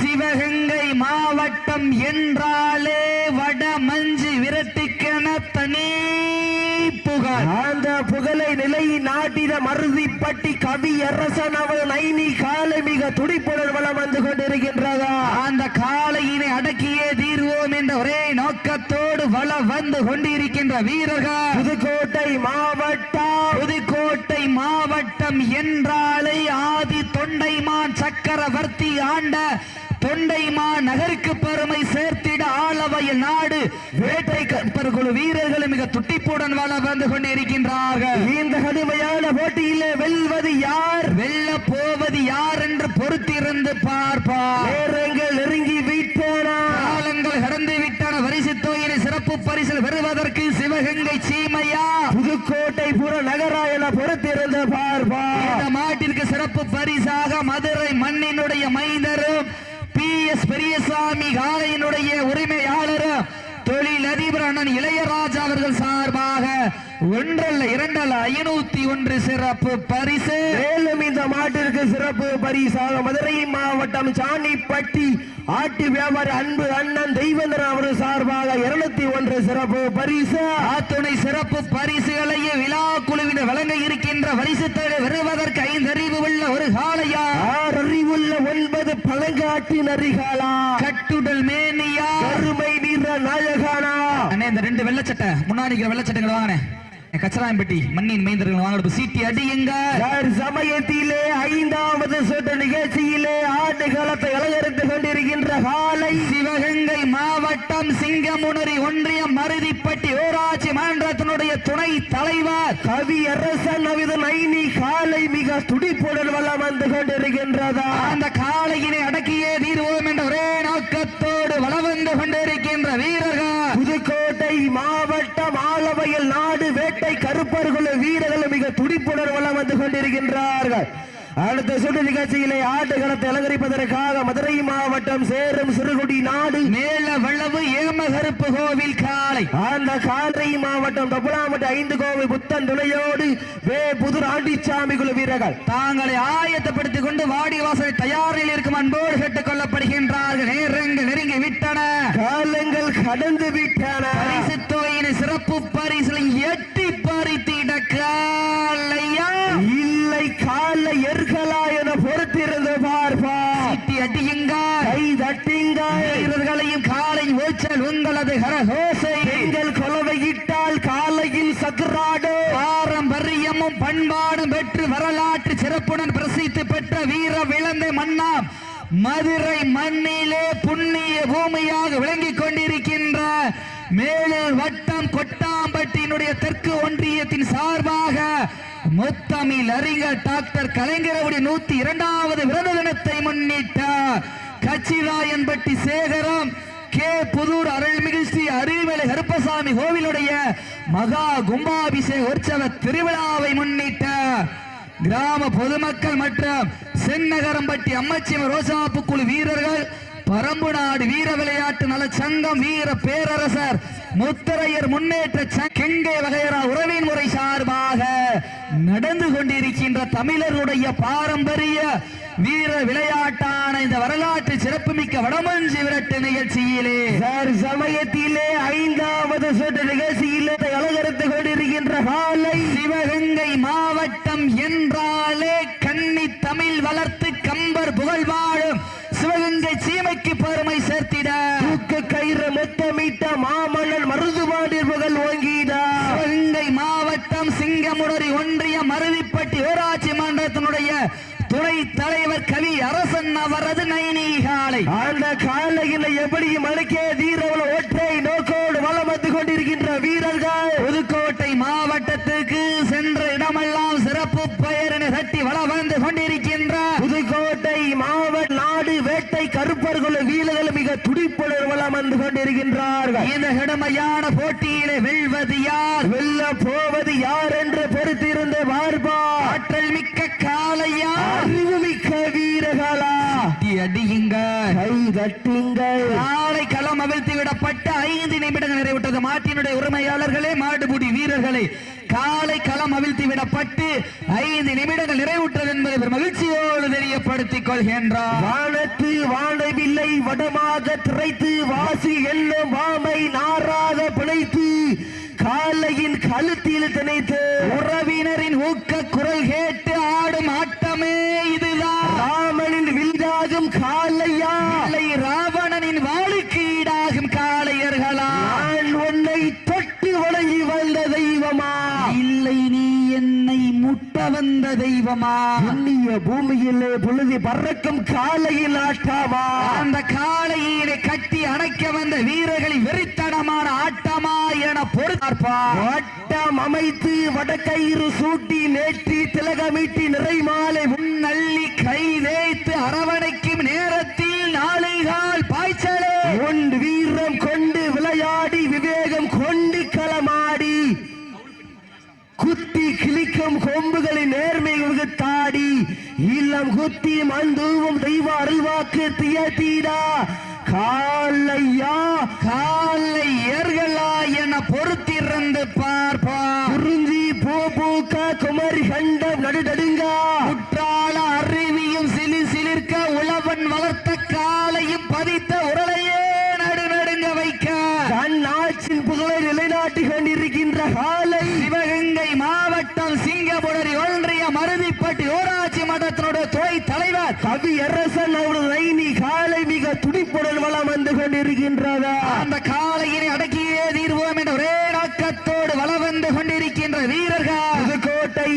சிவகங்கை மாவட்டம் என்றால் அந்த புகழை நிலை நாட்டின மருதிப்பட்டி கவி அரசன் அவள் நைனி காலை மிக துடிப்புடன் வளம் வந்து கொண்டிருக்கின்றதா. அந்த காளையினை அடக்கியே தீர்வோம் என்ற ஒரே நோக்கத்தோடு வள வந்து கொண்டிருக்கின்ற வீரர்கள். புதுக்கோட்டை மாவட்டம். புதுக்கோட்டை மாவட்டம் என்றாலே ஆதி தொண்டைமான் சக்கரவர்த்தி ஆண்ட தொண்டைமா நகருக்கு பெருமை சேர்த்திட ஆளவையில் நாடு. வேட்டை கற்பர் குழு வீரர்கள் மிக துட்டிப்புடன் வள வந்து கொண்டிருக்கின்றார்கள் இந்த கடுமையான போட்டியிலே வெல்வது யார்? வெல்ல போவது யார் என்று பொறுத்திருந்து பார்ப்பார். நேரங்கள் நெருங்கி விட்டன. காலங்கள் கடந்து விட்டன. வரிசு தொகையினை சிறப்பு பரிசில் பெறுவதற்கு சிவகங்கை சீமையா. புதுக்கோட்டை புற நகரா என பொறுத்திருந்து பார்ப்பா இந்த மாட்டிற்கு சிறப்பு பரிசாக மதுரை மண்ணினுடைய மைந்தரும் பி எஸ் பெரியசாமி காலையினுடைய உரிமையாளரும் தொழிலதிபர் அண்ணன் இளையராஜா அவர்கள் சார்பாக ஒன்றல்ல இரண்டல்ல ஐநூத்தி ஒன்று சிறப்பு பரிசு. மேலும் இந்த மாட்டிற்கு சிறப்பு பரிசாக மதுரை மாவட்டம் சாணிப்பட்டி ஆட்டு வியாபாரி அன்பு அண்ணன் தெய்வந்தன் அவர் சார்பாக இருநூத்தி ஒன்று சிறப்பு பரிசு. ஆத்துணை சிறப்பு பரிசுகளையே விழா குழுவினர் வழங்க இருக்கின்ற பரிசு தொகை வருவதற்கு ஐந்து அறிவு உள்ள ஒரு காளையா? ஆறு அறிவுள்ள ஒன்பது பழங்காட்டு நரிகளா கட்டுடல் மேனியா? கருமை வீர நாயகானா? அண்ணே இந்த ரெண்டு வெள்ளச்சட்டை முன்னாடி வெள்ளச்சட்டைகளை வாங்கினேன். கச்சராயம்பட்டி மண்ணின் மைந்தர்கள் வாங்க சீட்டி அடியுங்க சமயத்திலே ஐந்தாவது சுற்று நிகழ்ச்சியிலே ஆட்டு களத்தை அலங்கரித்துக் கொண்டிருக்கின்ற காலை சிவகங்கை மாவட்டம் சிங்கமுனரி ஒன்றியம் மருதிப்பட்டி ஊராட்சி மன்றத்தினுடைய துணை தலைவர். கவி அரசன் அவித நைனி காலை மிக துடிப்புடன் வளம் வந்து கொண்டிருக்கின்றதா? அந்த காளையினை அடக்கியே தீர்வோம் என்ற ஒரே நோக்கத்தோடு வலம் வந்து கொண்டிருக்கின்ற வீரர்கள் புதுக்கோட்டை மாவட்டம் ஆலவையில் நாடு வேட்டை கருப்பர்கள் வீரர்கள் மிக துடிப்புடன் வந்து கொண்டிருக்கின்றார்கள். அடுத்த சுற்று நிகழ்ச்சியிலே ஆட்டுகளத்தை அலங்கரிப்பதற்காக மதுரை மாவட்டம் சேரும் சிறுகுடி நாடு. மேல வளவு ஏமகருப்பு கோவில் காளை. அந்த காலை மாவட்டம் தொப்பலாமட்டு ஐந்து கோவை புத்தன் துணையோடு வே. புதுர் ஆண்டிச்சாமி குழு வீரர்கள். தாங்களை ஆயத்தப்படுத்திக் கொண்டு வாடி வாசலை தயாரில் இருக்கும் அன்போடு கேட்டுக் கொள்ளப்படுகின்றார்கள். நேரங்கள் நெருங்கி விட்டன. காலங்கள் கடந்து விட்டன. பரிசு தொகையினை சிறப்பு பரிசில் எட்டி காலையா இல்லை கால எர்களா என பொறுத்திருந்து பார்ப்பா. அடியுங்க கை தட்டிங்க. வீரர்களையும் காலை ஓச்சல் உங்களது கரகோசை. எங்கள் கொலவையிட்டால் காலையில் சதுராடு. பாரம்பரியமும் பண்பாடும் பெற்று வரலாற்று சிறப்புடன் பிரசித்தி பெற்ற வீர விளந்தை மன்னாம் மதுரை மண்ணிலே புண்ணிய பூமியாக விளங்கிக் கொண்டிருக்கின்ற மேலூர் வட்டம் கொட்டாம்பட்டியினுடைய தெற்கு ஒன்றியத்தின் சார்பாக முத்தமிழ் அறிஞர் டாக்டர் கலைஞரவுடைய நூத்தி இரண்டாவது விரத தினத்தை முன்னிட்ட கச்சிராயன்பட்டி சேகரம் கே புதூர் அருள்மிகு ஸ்ரீ அருள்மலை கருப்பசாமி கோவிலுடைய மகா கும்பாபிஷேக உற்சவ திருவிழாவை முன்னிட்ட கிராம பொதுமக்கள் மற்றும் சென்னகரம்பட்டி அம்மச்சிம ரோசாப்பு குழு வீரர்கள் பரம்பு நாடு வீர விளையாட்டு நல சங்கம் வீர பேரரசர் முத்தரையர் முன்னேற்ற சங்க- கெங்கை வகையரா உறவின் முறை சார்பாக நடந்து கொண்டிருக்கின்ற தமிழர்களுடைய பாரம்பரிய வீர விளையாட்டான இந்த வரலாற்று சிறப்புமிக்க வடமஞ்சி விரட்டு நிகழ்ச்சியிலே. சார் சமயத்திலே ஐந்தாவது சுற்று நிகழ்ச்சியிலே அலங்கரித்துக் கொண்டிருக்கின்ற காலை சிவகங்கை மாவட்டம் என்றாலே கன்னி தமிழ் வளர்த்து கம்பர் புகழ் வாழும் சிவகங்கை சீமைக்கு பெருமை சேர்த்திட தூக்க கயிறு முத்தமிட்ட மாமன்னன் மருதுபாண்டியர் புகழ் ஓங்கிடா சிவகங்கை மாவட்டம் சிங்கமுடரி ஒன்றிய மருதிப்பட்டி ஊராட்சி மன்றத்தினுடைய துணை தலைவர் கவி அரசன் அவரது நைனீகாலை அந்த காலையில் எப்படியும் அழைக்கே தீரவள ஒற்றை நோக்கோடு வளம் வந்து கொண்டிருக்கின்ற வீரர்கள் புதுக்கோட்டை மாவட்டத்துக்கு சென்ற இடமெல்லாம் சிறப்பு பெயரினை தட்டி வள வந்து கொண்டிருக்கின்ற புதுக்கோட்டை மாவட்ட நாடு வேட்டை கருப்பர்கள் வீரர்கள் மிக துடிப்புடன் வளம் வந்து கொண்டிருக்கின்றார்கள். இந்த கடுமையான போட்டியிலே வெல்வது யார்? வெல்ல போவது யார் என்று பொறுத்திருந்து பார்ப்பா ஆற்றல் மிக்க காளையா? அறிவுமிக்க வீரர்களா? தட்டி அடியுங்க கை தட்டுங்கள். காலை களம் அவிழ்த்து விடப்பட்ட ஐந்து நிமிடங்கள் நிறைவிட்டது மாட்டினுடைய உரிமையாளர்களே மாடுபுடி வீரர்களே காலை களம் அவிழ்த்து விடப்பட்டு ஐந்து நிமிடங்கள் நிறைவுற்றது என்பதை மகிழ்ச்சியோடு தெரியப்படுத்திக் கொள்கின்றார். வானத்து வாழவில்லை வடமாக திரைத்து வாசி எல்லோ வாமை நாராக பிழைத்து காலையின் கழுத்தில் திணைத்து உறவினரின் ஊக்க குரல் புண்ணிய பூமியிலே பொழுது பறக்கும் காலையில் ஆட்டாமா? அந்த காளையினை கட்டி அணைக்க வந்த வீரர்களின் வெறித்தனமான ஆட்டமா என பொறுத்தார்ப்பா. வட்டம் அமைத்து வடக்கயிறு சூட்டி நேற்றி திலகமிட்டி நிறைமாலை முன்னள்ளி கை தேய்த்து அரவணைக்கும் நேரத்தில் நாளைகால் பாய்ச்சலே. உன் வீரம் கொண்டு விளையாடி விவேகம் கொண்டு களமாடி. குத்தி கிழிக்கும் கொம்புகளின் நேர்மை எல்லாம் குத்தி மந்தூவும் தெய்வ அருள்வாக்கு தியத்தீடா காலையா காலையர்களா என பொறுத்திருந்து பார்ப்ப குறிஞ்சி பூ பூக்க குமரி கண்டம் நடுநடுங்கா குற்றால அருவியும் சிலி சிலிர்க்க உழவன் வளர்த்த காலையும் பதித்த உரலையே நடு நடுங்க வைக்க தன் ஆட்சின் புகழை நிலைநாட்டிக் கொண்டிருக்கின்ற காலை சிவகங்கை மாவட்டம் சிங்கமுடரி ஒன்றிய மருதிப்பட்டி ஊராட்சி மன்றத்தினுடைய துறை தலைவர் கவி அரசன் அவரது நைனி காலை மிக துடிப்புடன் வளம் வந்து கொண்டிருக்கின்றதா அந்த காலையினை அடக்கியே தீர்வோம் என்ற ஒரே நோக்கத்தோடு வலம் வந்து கொண்டிருக்கின்ற வீரர்கள் புதுக்கோட்டை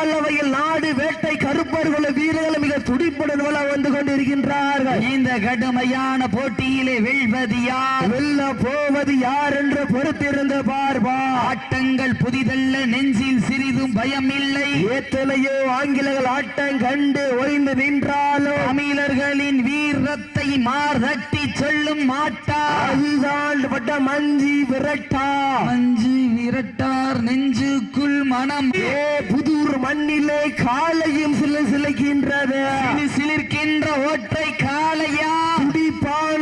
ஆலவையில் நாடு வேட்டை கருப்பர்கள் வீரர்கள் மிக துடிப்புடன் வந்து கொண்டிருக்கின்றார்கள். இந்த கடுமையான போட்டியிலே வெல்வது யார்? வெல்ல போவது யார் என்று பொறுத்திருந்த பார்பா ஆட்டங்கள் புதிதல்ல நெஞ்சில் சிறிதும் பயம் இல்லை எத்தனையோ ஆங்கிலங்கள் ஆட்டம் கண்டு ஓய்ந்து நின்றாலும் தமிழர்களின் வீரத்தை மார்தட்டி சொல்லும் மாட்டா. அதுதான் பட்ட மஞ்சி விரட்டா. மஞ்சு விரட்டார் நெஞ்சுக்குள் மனம். ஏ புதூர் மண்ணிலே காலையும் சில சிலைக்கின்றது. சிலி சிலிர்க்கின்ற ஒற்றை காளையா. துடிப்பான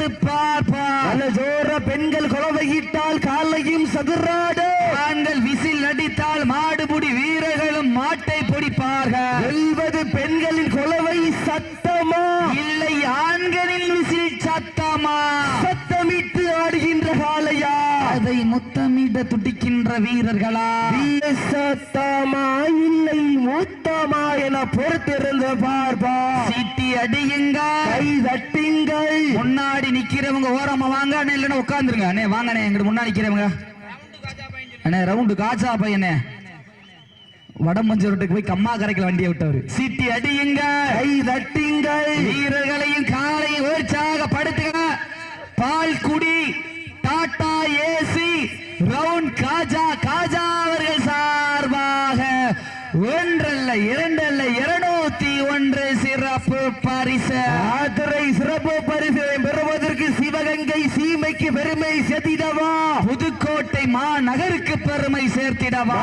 பொறுத்திருந்து பார்ப்பார். ஜோர பெண்கள் குலவையிட்டால் காலையும் சதுராடு. ஆண்கள் விசில் அடித்தால் மாடுபுடி வீரர்களும் மாட்டை பிடிப்பார்கள். வெல்வது பெண்களின் குலவை சத்தமா? இல்லை ஆண்களின் விசில் சத்தமா? சத்தமிட்டு ஆடுகின்ற காளையா? அதை முத்தமிட துடிக்கின்ற வீரர்களா? வீர சத்தமா? இல்லை மூத்தமா என பொறுத்திருந்து பார்ப்பா அடியுங்க கை தட்டுங்கள் முன்னாடி நிக்கிறவங்க ஓரமா வாங்க அண்ணே இல்லைன்னா உட்காந்துருங்க அண்ணே வாங்க அண்ணே எங்கிட்ட முன்னாடி நிக்கிறவங்க. அண்ணே ரவுண்டு காச்சா பையனே வடமஞ்சூரட்டுக்கு போய் கம்மா கரைக்கல வண்டியை விட்டவர். சீட்டி அடியுங்க கை தட்டுங்கள் வீரர்களையும் காலையும் உற்சாகப்படுத்துங்க பால் குடி Tata AC round Khaja Khaja அவர்கள் சார்பாக ஒன்றல்ல இரண்டல்ல இருநூத்தி ஒன்று சிறப்பு பரிசு. ஆத்திரை சிறப்பு பரிசு பெறுவதற்கு சிவகங்கை சீமைக்கு பெருமை செத்திடவா புதுக்கோட்டை மாநகருக்கு பெருமை சேர்த்திடவா?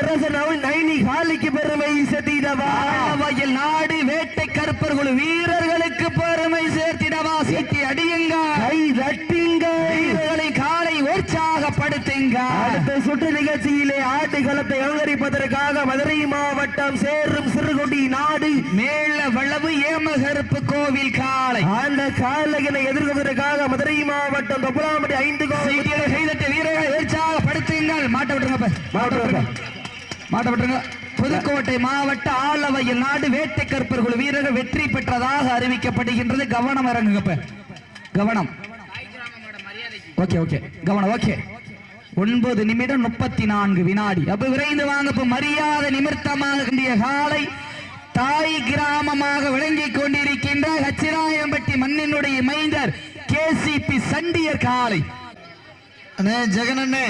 அரசன் நைனி காலிக்கு பெருமை செத்திடவா வயல் நாடு வேட்டை கருப்பர்கள் வீரர்களுக்கு பெருமை சேர்த்திடவா சீட்டி அடியுங்க கை தட்டுங்கள் வீரர்களை காலை உற்சாகப்படுத்துங்க அடுத்த சுற்று நிகழ்ச்சியிலே ஆட்டுக்களத்தை அலங்கரிப்பதற்காக மதுரை மாவட்டம் சேரும் சிறுகுடி நாடு மேல வளவு ஏமகருப்பு கோவில் காலை அந்த காலையினை எதிர்கொள்வதற்காக மதுரை மாவட்டம் தொப்பலாம்பட்டி ஐந்து கோவில். சீட்டியில கைதட்ட வீரர்களை உற்சாகப்படுத்துங்கள் மாட்ட விட்டுருங்க. மாட்ட விட்டுருங்க. மாட்ட விட்டுருங்க. புதுக்கோட்டை மாவட்ட ஆலவையில் நாடு வேட்டை கற்பர்கள் வீரர்கள் வெற்றி பெற்றதாக அறிவிக்கப்படுகின்றது. கவனம் இறங்குங்க. கவனம். Okay okay. கவனம் ஓகே. ஒன்பது நிமிடம் முப்பத்தி நான்கு வினாடி. அப்ப விரைந்து வாங்க மரியாதை நிமித்தமாக காலை தாய் கிராமமாக விளங்கிக் கொண்டிருக்கின்ற ஹச்சிராயம்பட்டி மண்ணினுடைய மைந்தர் கேசிபி சண்டியர் காலை. அண்ணே ஜெகன் அண்ணே